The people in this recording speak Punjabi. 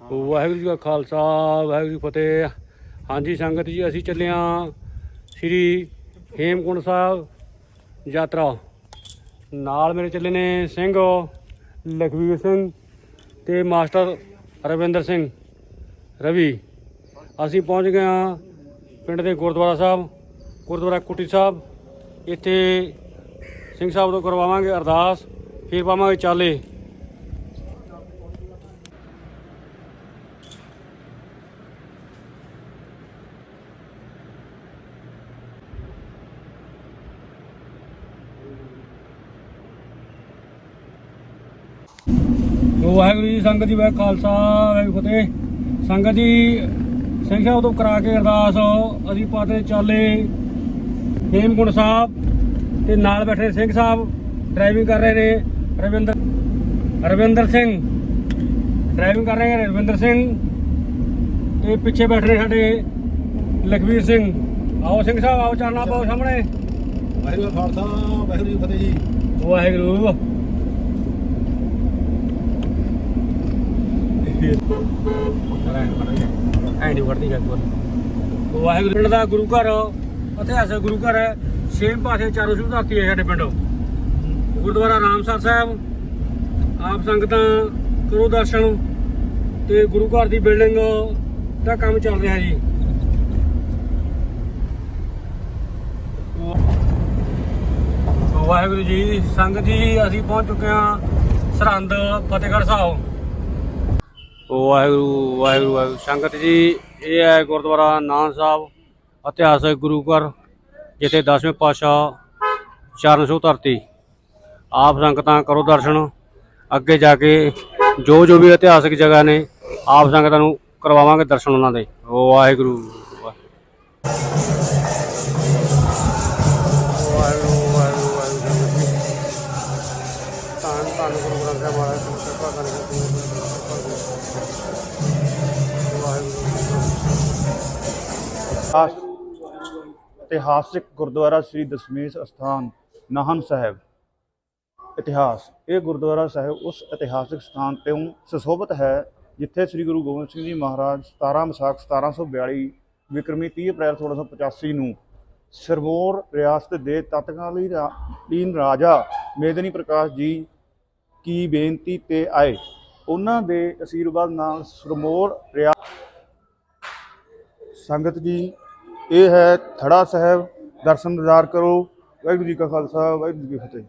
ਵਾਹਿਗੁਰੂ ਜੀ ਕਾ ਖਾਲਸਾ, ਵਾਹਿਗੁਰੂ ਜੀ ਫਤਿਹ। ਹਾਂਜੀ, ਸੰਗਤ ਜੀ, ਅਸੀਂ ਚੱਲੇ ਹਾਂ ਸ੍ਰੀ ਹੇਮਕੁੰਡ ਸਾਹਿਬ ਯਾਤਰਾ। ਨਾਲ ਮੇਰੇ ਚੱਲੇ ਨੇ ਸਿੰਘ, ਲਖਵੀਰ ਸਿੰਘ ਤੇ ਮਾਸਟਰ ਰਵਿੰਦਰ ਸਿੰਘ। ਰਵੀ, ਅਸੀਂ ਪਹੁੰਚ ਗਏ ਹਾਂ ਪਿੰਡ ਦੇ ਗੁਰਦੁਆਰਾ ਸਾਹਿਬ, ਗੁਰਦੁਆਰਾ ਕੁਟੀ ਸਾਹਿਬ। ਇੱਥੇ ਸਿੰਘ ਸਾਹਿਬ ਤੋਂ ਕਰਵਾਵਾਂਗੇ ਅਰਦਾਸ, ਫਿਰ ਪਾਵਾਂਗੇ ਚਾਲੇ। ਵਾਹਿਗੁਰੂ ਜੀ ਸੰਗਤ ਜੀ ਵਾਹਿ ਖਾਲਸਾ ਵਾਹਿਗੁਰੂ ਫਤਿਹ। ਸੰਗਤ ਜੀ ਸਿੰਘ ਸਾਹਿਬ ਤੋਂ ਕਰਾ ਕੇ ਅਰਦਾਸ ਅਸੀਂ ਪਾਤੇ ਚਾਲੇ ਹੇਮਕੁੰਡ ਸਾਹਿਬ ਤੇ ਨਾਲ ਬੈਠੇ ਸਿੰਘ ਸਾਹਿਬ ਡਰਾਈਵਿੰਗ ਕਰ ਰਹੇ ਨੇ ਰਵਿੰਦਰ ਰਵਿੰਦਰ ਸਿੰਘ। ਡਰਾਈਵਿੰਗ ਕਰ ਰਹੇ ਨੇ ਰਵਿੰਦਰ ਸਿੰਘ ਤੇ ਪਿੱਛੇ ਬੈਠੇ ਨੇ ਸਾਡੇ ਲਖਵੀਰ ਸਿੰਘ। ਆਓ ਸਿੰਘ ਸਾਹਿਬ ਆਓ ਚਾਨਣਾ ਪਾਓ ਸਾਹਮਣੇ। ਵਾਹਿਗੁਰੂ ਖਾਲਸਾ ਵਾਹਿਗੁਰੂ ਫਤਿਹ ਜੀ। ਵਾਹਿਗੁਰੂ। ਐ ਨਹੀਂ ਵੜਦੀ ਗੱਲ ਵਾਹਿਗੁਰੂ ਪਿੰਡ ਦਾ ਗੁਰੂ ਘਰ ਇਤਿਹਾਸਕ ਗੁਰੂ ਘਰ ਹੈ। ਛੇਮ ਪਾਸੇ ਚਾਰੋਂ ਸ਼ੁਰੂ ਹੈ ਸਾਡੇ ਪਿੰਡੋਂ। ਗੁਰਦੁਆਰਾ ਰਾਮਸਰ ਸਾਹਿਬ, ਆਪ ਸੰਗਤਾਂ ਕਰੋ ਦਰਸ਼ਨ ਤੇ ਗੁਰੂ ਘਰ ਦੀ ਬਿਲਡਿੰਗ ਦਾ ਕੰਮ ਚੱਲ ਰਿਹਾ ਜੀ। ਵਾਹਿਗੁਰੂ ਜੀ, ਸੰਗਤ ਜੀ, ਅਸੀਂ ਪਹੁੰਚ ਚੁੱਕੇ ਹਾਂ ਸਰਹੰਦ, ਫਤਿਹਗੜ੍ਹ ਸਾਹਿਬ। ਵਾਹਿਗੁਰੂ ਵਾਹਿਗੁਰੂ ਵਾਹਿਗੁਰੂ। ਸੰਗਤ ਜੀ, ਇਹ ਹੈ ਗੁਰਦੁਆਰਾ ਨਾਨਕ ਸਾਹਿਬ, ਇਤਿਹਾਸਕ ਗੁਰੂ ਘਰ, ਜਿੱਥੇ 10ਵੇਂ ਪਾਤਸ਼ਾਹ ਚਰਨ ਛੋਹ ਧਰਤੀ। ਆਪ ਸੰਗਤਾਂ ਕਰੋ ਦਰਸ਼ਨ। ਅੱਗੇ ਜਾ ਕੇ ਜੋ ਜੋ ਵੀ ਇਤਿਹਾਸਕ ਜਗ੍ਹਾ ਨੇ, ਆਪ ਸੰਗਤਾਂ ਨੂੰ ਕਰਵਾਵਾਂਗੇ ਦਰਸ਼ਨ ਉਹਨਾਂ ਦੇ। ਵਾਹਿਗੁਰੂ ਵਾਹਿਗੁਰੂ। ਧੰਨ ਧੰਨ ਗੁਰੂ ਗ੍ਰੰਥ ਸਾਹਿਬ ਮਹਾਰਾਜ ਕਿਰਪਾ ਕਰਕੇ ਇਤਿਹਾਸ- ਇਤਿਹਾਸਿਕ ਗੁਰਦੁਆਰਾ ਸ੍ਰੀ ਦਸ਼ਮੇਸ਼ ਅਸਥਾਨ, ਨਾਹਨ ਸਾਹਿਬ। ਇਤਿਹਾਸ ਇਹ ਗੁਰਦੁਆਰਾ ਸਾਹਿਬ ਉਸ ਇਤਿਹਾਸਿਕ ਸਥਾਨ ਤੋਂ ਸੁਸ਼ੋਭਿਤ ਹੈ, ਜਿੱਥੇ ਸ੍ਰੀ ਗੁਰੂ ਗੋਬਿੰਦ ਸਿੰਘ ਜੀ ਮਹਾਰਾਜ 17 ਵਿਸਾਖ 1742 ਵਿਕਰਮੀ 30 ਅਪ੍ਰੈਲ 1685 ਨੂੰ ਸਿਰਮੌਰ ਰਿਆਸਤ ਦੇ ਤਤਕਾਲੀ ਰਾ- ਰਾਜਾ ਮੇਦਨੀ ਪ੍ਰਕਾਸ਼ ਜੀ ਕੀ ਬੇਨਤੀ ਤੇ ਆਏ? ਉਹਨਾਂ ਦੇ ਅਸ਼ੀਰਵਾਦ ਨਾਲ ਸਿਰਮੌਰ ਰਿਆ ਸੰਗਤ ਜੀ, ਇਹ ਹੈ ਥੜਾ ਸਾਹਿਬ, ਦਰਸ਼ਨ ਦਿਦਾਰ ਕਰੋ। ਵਾਹਿਗੁਰੂ ਜੀ ਕਾ ਖਾਲਸਾ, ਵਾਹਿਗੁਰੂ ਜੀ ਕੀ ਫਤਿਹ।